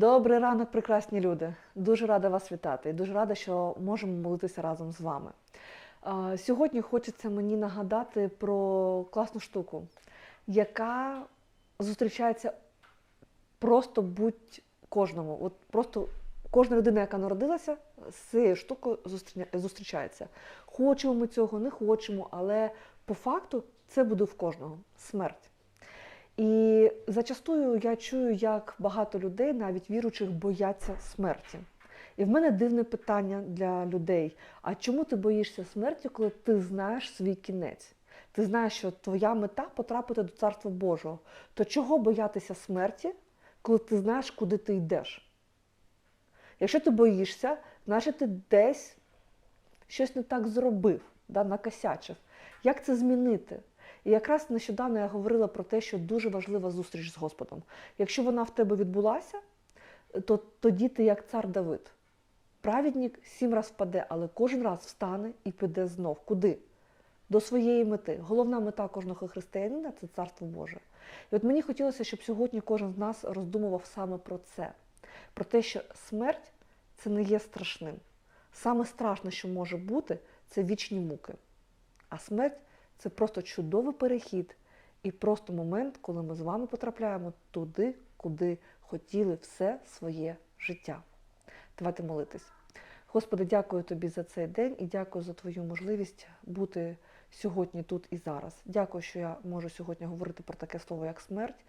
Добрий ранок, прекрасні люди. Дуже рада вас вітати і дуже рада, що можемо молитися разом з вами. Сьогодні хочеться мені нагадати про класну штуку, яка зустрічається просто будь кожному. От просто кожна людина, яка народилася, з цією штукою зустрічається. Хочемо ми цього, не хочемо, але по факту це буде в кожного смерть. І зачастую я чую, як багато людей, навіть віруючих, бояться смерті. І в мене дивне питання для людей: а чому ти боїшся смерті, коли ти знаєш свій кінець? Ти знаєш, що твоя мета потрапити до Царства Божого. То чого боятися смерті, коли ти знаєш, куди ти йдеш? Якщо ти боїшся, значить ти десь щось не так зробив, да, накосячив. Як це змінити? І якраз нещодавно я говорила про те, що дуже важлива зустріч з Господом. Якщо вона в тебе відбулася, то тоді ти як цар Давид. Праведник сім раз впаде, але кожен раз встане і піде знов. Куди? До своєї мети. Головна мета кожного християнина це царство Боже. І от мені хотілося, щоб сьогодні кожен з нас роздумував саме про це, про те, що смерть це не є страшним. Саме страшне, що може бути, це вічні муки. А смерть це просто чудовий перехід і просто момент, коли ми з вами потрапляємо туди, куди хотіли все своє життя. Давайте молитись. Господи, дякую тобі за цей день і дякую за твою можливість бути сьогодні тут і зараз. Дякую, що я можу сьогодні говорити про таке слово, як смерть.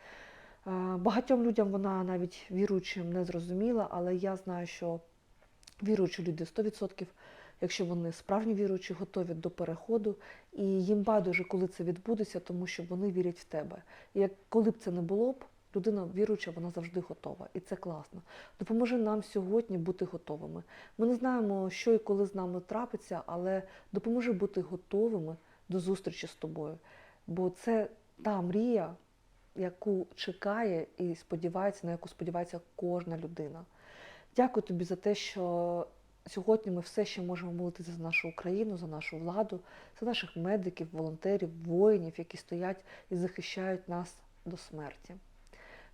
Багатьом людям вона навіть віруючим не зрозуміла, але я знаю, що віруючі люди 100%, якщо вони справжні віруючі, готові до переходу, і їм байдуже, коли це відбудеться, тому що вони вірять в тебе. І як коли б це не було б, людина віруюча, вона завжди готова, і це класно. Допоможи нам сьогодні бути готовими. Ми не знаємо, що і коли з нами трапиться, але допоможи бути готовими до зустрічі з тобою. Бо це та мрія, яку чекає і сподівається, на яку сподівається кожна людина. Дякую тобі за те, що сьогодні ми все ще можемо молитися за нашу Україну, за нашу владу, за наших медиків, волонтерів, воїнів, які стоять і захищають нас до смерті.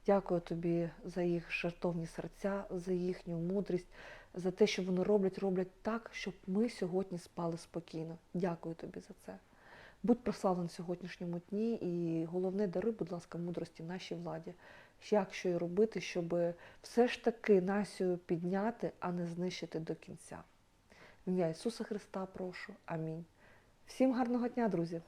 Дякую тобі за їх жертовні серця, за їхню мудрість, за те, що вони роблять, роблять так, щоб ми сьогодні спали спокійно. Дякую тобі за це. Будь прославлен в сьогоднішньому дні і головне, даруй, будь ласка, мудрості нашій владі. Як що й робити, щоб все ж таки насію підняти, а не знищити до кінця. В ім'я Ісуса Христа прошу. Амінь. Всім гарного дня, друзі!